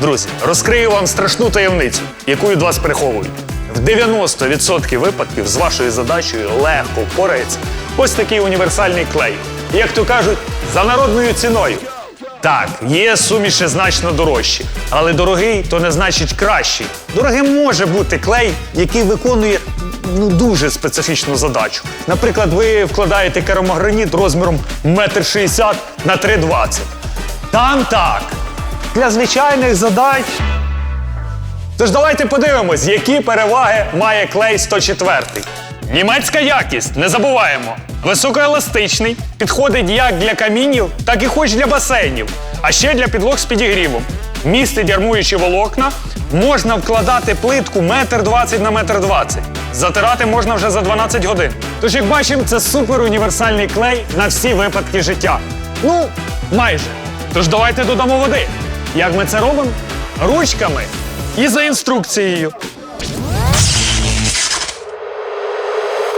Друзі, розкрию вам страшну таємницю, яку від вас приховують. В 90% випадків з вашою задачею легко впорається ось такий універсальний клей. Як то кажуть, за народною ціною. Так, є суміші значно дорожчі, але дорогий то не значить кращий. Дорогим може бути клей, який виконує ну, дуже специфічну задачу. Наприклад, ви вкладаєте керамограніт розміром 1,60 м на 3,20 Там так. Для звичайних задач. Тож давайте подивимось, які переваги має клей 104. Німецька якість, не забуваємо. Високоеластичний, підходить як для камінів, так і хоч для басейнів, а ще для підлог з підігрівом. Містить армуючі волокна, можна вкладати плитку 1,20 на 1,20 м. Затирати можна вже за 12 годин. Тож, як бачимо, це супер універсальний клей на всі випадки життя. Ну, майже. Тож давайте додамо води. Як ми це робимо? Ручками і за інструкцією.